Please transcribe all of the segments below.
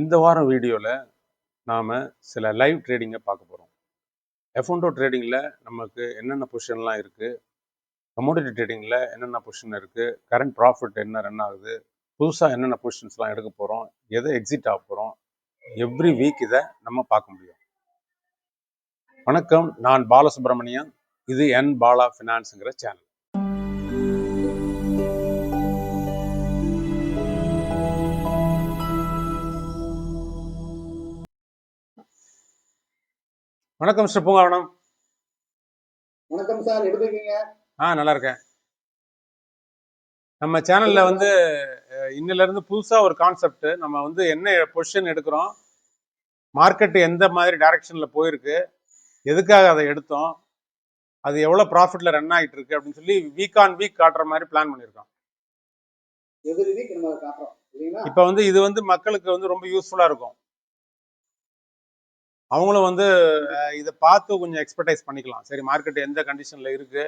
இந்த வாரம் வீடியோவில் நாம் சில லைவ் ட்ரேடிங்கை பார்க்க போகிறோம் எஃபோண்டோ ட்ரேடிங்கில் நமக்கு என்னென்ன பொசிஷன்லாம் இருக்குது கமோடிட்டி ட்ரேடிங்கில் என்னென்ன பொசிஷன் இருக்குது கரண்ட் ப்ராஃபிட் என்ன ரன் ஆகுது? புதுசாக என்னென்ன பொசிஷன்ஸ்லாம் எடுக்க போகிறோம் எதை எக்ஸிட் ஆக போகிறோம் எவ்ரி வீக் இதை நம்ம பார்க்க முடியும். வணக்கம். நான் பாலசுப்ரமணியன். இது என் பாலா ஃபினான்ஸுங்கிற சேனல் வணக்கம் மிஸ்டர் பூங்காவனம். வணக்கம் சார் எப்படி இருக்கீங்க? ஆ நல்லா இருக்கேன். நம்ம சேனல்ல வந்து இன்னில இருந்து புதுசா ஒரு கான்செப்ட் நம்ம வந்து என்ன பொசிஷன் எடுக்கிறோம் மார்க்கெட் எந்த மாதிரி டைரக்ஷன்ல போயிருக்கு எதுக்காக அதை எடுத்தோம் அது எவ்வளவு ப்ராஃபிட்ல ரன் ஆகிட்டு இருக்கு அப்படின்னு சொல்லி வீக் ஆன் வீக் காட்டுற மாதிரி பிளான் பண்ணியிருக்கோம். இல்லைங்களா? இப்போ வந்து இது வந்து மக்களுக்கு வந்து ரொம்ப யூஸ்ஃபுல்லா இருக்கும். அவங்களும் வந்து இதை பார்த்து கொஞ்சம் எக்ஸ்பர்டைஸ் பண்ணிக்கலாம். சரி மார்க்கெட் எந்த கண்டிஷன்ல இருக்கு?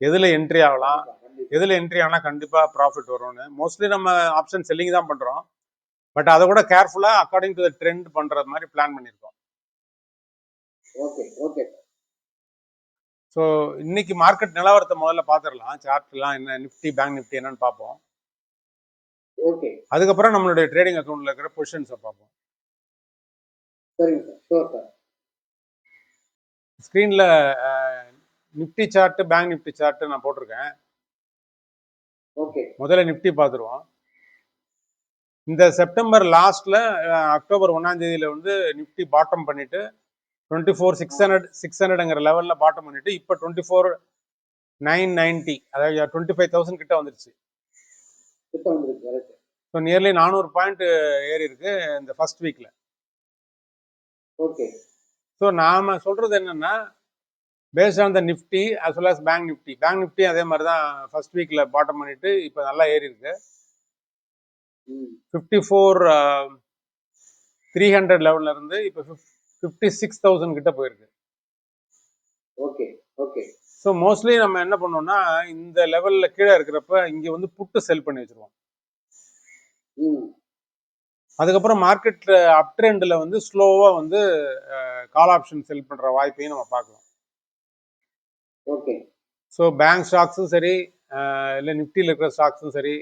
எதுல என்ட்ரி ஆகலாம். எதுல என்ட்ரி ஆனா கண்டிப்பா ப்ராஃபிட் வரும்னு. மோஸ்ட்லி நம்ம ஆப்ஷன் செல்லிங் தான் பண்றோம். பட் அதை கூட கேர்ஃபுல்லா அக்கார்டிங் டு த ட்ரெண்ட் பண்றது மாதிரி பிளான் பண்ணியிருக்கோம். ஓகே ஓகே ஸோ இன்னைக்கு மார்க்கெட் நிலவரத்தை முதல்ல பார்த்துடலாம். சார்ட்லாம் என்ன நிஃப்டி பேங்க் நிஃப்டி என்னன்னு பார்ப்போம். ஓகே அதுக்கப்புறம் நம்மளுடைய ட்ரேடிங் அக்கௌண்ட்ல இருக்கிற பொசிஷன்ஸை பார்ப்போம். சரிங்க சார். Sure sir. ஸ்க்ரீன்ல Nifty chart bank Nifty chart நான் போட்டிருக்கேன். ஓகே முதல்ல நிஃப்டி பார்த்துருவோம். இந்த செப்டம்பர் லாஸ்ட்ல அக்டோபர் ஒன்னாம் தேதியில வந்து நிஃப்டி பாட்டம் பண்ணிட்டு twenty four six hundred six ஹண்ட்ரட்ங்கிற லெவல்ல பாட்டம் பண்ணிட்டு இப்போ டுவெண்ட்டி ஃபோர் நைன் நைன்டி அதாவது டுவெண்ட்டி ஃபைவ் தௌசண்ட் கிட்ட வந்துருச்சு. கிட்ட வந்துருக்கு கரெக்ட் ஸோ நியர்லி நானூறு பாயிண்ட் ஏறி இருக்கு இந்த ஃபர்ஸ்ட் வீக்ல ஓகே. ஸோ நாம சொல்றது என்னன்னா based on the Nifty as well as bank Nifty bank Nifty அதே மாதிரி தான் ஃபர்ஸ்ட் வீக்ல பாட்டம் பண்ணிட்டு இப்போ நல்லா ஏறி இருக்கு. ஃபிஃப்டி ஃபோர் த்ரீ ஹண்ட்ரட் லெவல்ல இருந்து இப்போ ஃபிஃப்டி சிக்ஸ் தௌசண்ட் கிட்ட போயிருக்கு. Okay okay. ஸோ மோஸ்ட்லி நம்ம என்ன பண்ணோம்னா இந்த லெவல்ல கீழே இருக்கிறப்ப இங்க வந்து புட்டு செல் பண்ணி வச்சிருவோம். அதுக்கப்புறம் மார்க்கெட் அப் ட்ரெண்ட்ல வந்து ஸ்லோவா வந்து கால் ஆப்ஷன் செல் பண்ற வாய்ப்பையும் நம்ம பார்க்கலாம். ஓகே. ஸோ பேங்க் ஸ்டாக்ஸும் சரி இல்லை நிஃப்டியில் இருக்கிற ஸ்டாக்ஸும் சரி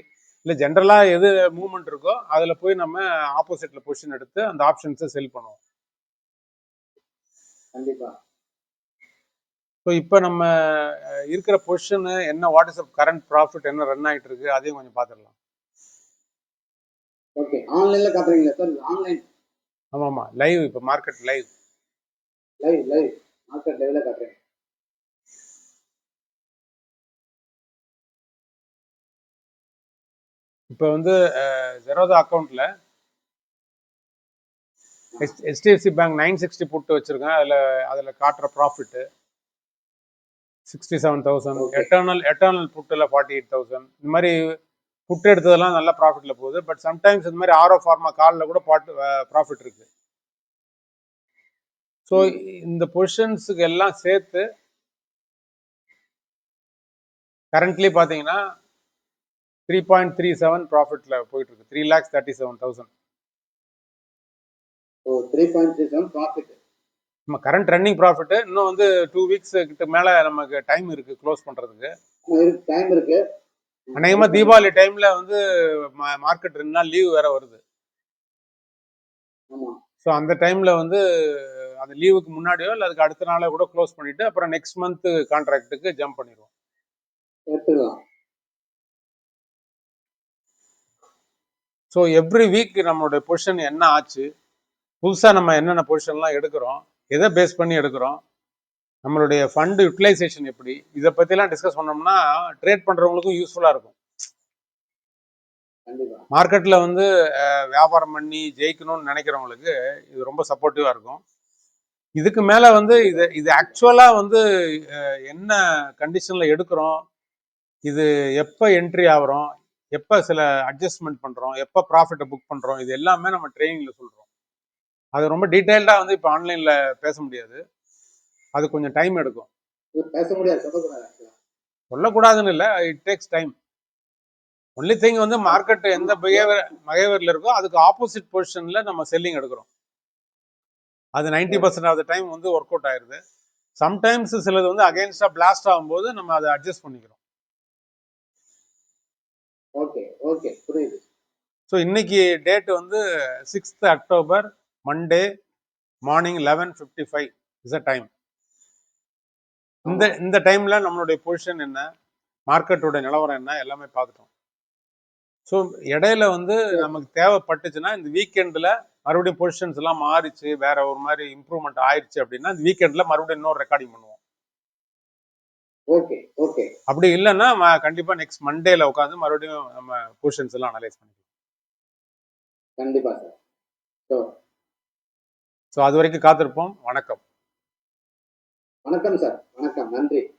இல்லை ஜென்ரலாக எது மூவ்மெண்ட் இருக்கோ அதில் போய் நம்ம ஆப்போசிட்ல பொசிஷன் எடுத்து அந்த ஆப்ஷன்ஸை செல் பண்ணுவோம். கண்டிப்பா. ஸோ இப்போ நம்ம இருக்கிற பொசிஷனு என்ன வாட் இஸ் கரண்ட் ப்ராஃபிட் என்ன ரன் ஆகிட்டு இருக்கு அதையும் கொஞ்சம் பார்த்துடலாம். ஓகே ஆன்லைன்ல காட்டுறீங்களா சார் ஆன்லைன் ஆமாம். ஆமாம் லைவ் இப்போ market live live live market லைவ்ல காட்டுறேன். இப்போ வந்து ஜெரோதா அக்கௌண்ட்ல HDFC bank nine sixty put வச்சிருக்கேன். அதில் அதில் காட்டுற profit sixty seven thousand. Eternal eternal புட்டில் forty eight thousand இந்த மாதிரி புட்டு எடுத்ததெல்லாம் நல்ல ப்ராஃபிட்டில் போகுது. பட் சம்டைம்ஸ் இந்த மாதிரி ஆரோ ஃபார்மா காலில் கூட பாட்டு ப்ராஃபிட் இருக்கு. ஸோ இந்த பொசிஷன்ஸுக்கு எல்லாம் சேர்த்து கரண்ட்லி பார்த்தீங்கன்னா த்ரீ பாயிண்ட் த்ரீ செவன் ப்ராஃபிட்டில் போயிட்டு இருக்கு. Three lakhs thirty seven thousand oh three point three seven profit நம்ம கரண்ட் ரன்னிங் ப்ராஃபிட் இன்னும் வந்து டூ வீக்ஸ் கிட்ட மேலே நமக்கு டைம் இருக்கு க்ளோஸ் பண்ணுறதுக்கு இருக்கு டைம் இருக்கு. அநேகமாக தீபாவளி டைமில் வந்து மார்க்கெட் ரெண்டு நாள் லீவ் வேற வருது. ஸோ அந்த டைமில் வந்து அந்த லீவுக்கு முன்னாடியோ இல்லை அதுக்கு அடுத்த நாளே கூட க்ளோஸ் பண்ணிட்டு அப்புறம் நெக்ஸ்ட் மந்த் கான்ட்ராக்ட்டுக்கு ஜம்ப் பண்ணிடுவோம் ஸோ எவ்ரி வீக் நம்மளுடைய பொசிஷன் என்ன ஆச்சு? புதுசாக நம்ம என்னென்ன பொசிஷன்லாம் எடுக்கிறோம்? எதை பேஸ் பண்ணி எடுக்கிறோம்? நம்மளுடைய ஃபண்டு யூட்டிலைசேஷன் எப்படி? இதை பற்றிலாம் டிஸ்கஸ் பண்ணோம்னா ட்ரேட் பண்ணுறவங்களுக்கும் யூஸ்ஃபுல்லாக இருக்கும். மார்க்கெட்டில் வந்து வியாபாரம் பண்ணி ஜெயிக்கணும்னு நினைக்கிறவங்களுக்கு இது ரொம்ப சப்போர்ட்டிவாக இருக்கும். இதுக்கு மேலே வந்து இது இது ஆக்சுவலாக வந்து என்ன கண்டிஷனில் எடுக்கிறோம்? இது எப்போ என்ட்ரி ஆகுறோம்? எப்போ சில அட்ஜஸ்ட்மெண்ட் பண்ணுறோம் எப்போ ப்ராஃபிட்டை புக் பண்ணுறோம் இது எல்லாமே நம்ம ட்ரைனிங்கில் சொல்கிறோம் அது ரொம்ப டீட்டெயில்டாக வந்து இப்போ ஆன்லைனில் பேச முடியாது. அது கொஞ்சம் டைம் எடுக்கும். பேச முடியாது. சொல்லக்கூடாதுன்னு இல்லை it takes time only thing வந்து மார்க்கெட் எந்த பிஹேவியர் பிஹேவியர்ல இருக்கோ அதுக்கு ஆப்போசிட் பொசிஷன்ல நம்ம செல்லிங் எடுக்கிறோம். அது ninety percent of the time வந்து ஒர்க் அவுட் ஆயிருது. சம்டைம்ஸ் சிலது வந்து அகைன்ஸ்டா பிளாஸ்ட் ஆகும்போது நம்ம அதை அட்ஜஸ்ட் பண்ணிக்கிறோம். ஓகே ஓகே புரியுது. ஸோ இன்னைக்கு டேட் வந்து sixth October Monday morning eleven fifty five is a time இந்த இந்த டைம்ல நம்மளுடைய பொசிஷன் என்ன? மார்க்கெட்டோட நிலவரம் என்ன? எல்லாமே பார்த்துட்டோம். ஸோ இடையில வந்து நமக்கு தேவைப்பட்டுச்சுன்னா இந்த வீக்கெண்டில் மறுபடியும் பொசிஷன்ஸ் எல்லாம் மாறிச்சு வேற ஒரு மாதிரி இம்ப்ரூவ்மெண்ட் ஆயிடுச்சு அப்படின்னா இந்த வீக்கெண்டில் மறுபடியும் இன்னொரு ரெக்கார்டிங் பண்ணுவோம். ஓகே ஓகே அப்படி இல்லைன்னா ம- கண்டிப்பா நெக்ஸ்ட் மண்டேல உட்காந்து மறுபடியும் நம்ம பொசிஷன்ஸ் எல்லாம் அனலைஸ் பண்ணிக்கலாம். கண்டிப்பா சார் ஸோ அது வரைக்கும் காத்திருப்போம். வணக்கம். வணக்கம் சார். வணக்கம். நன்றி.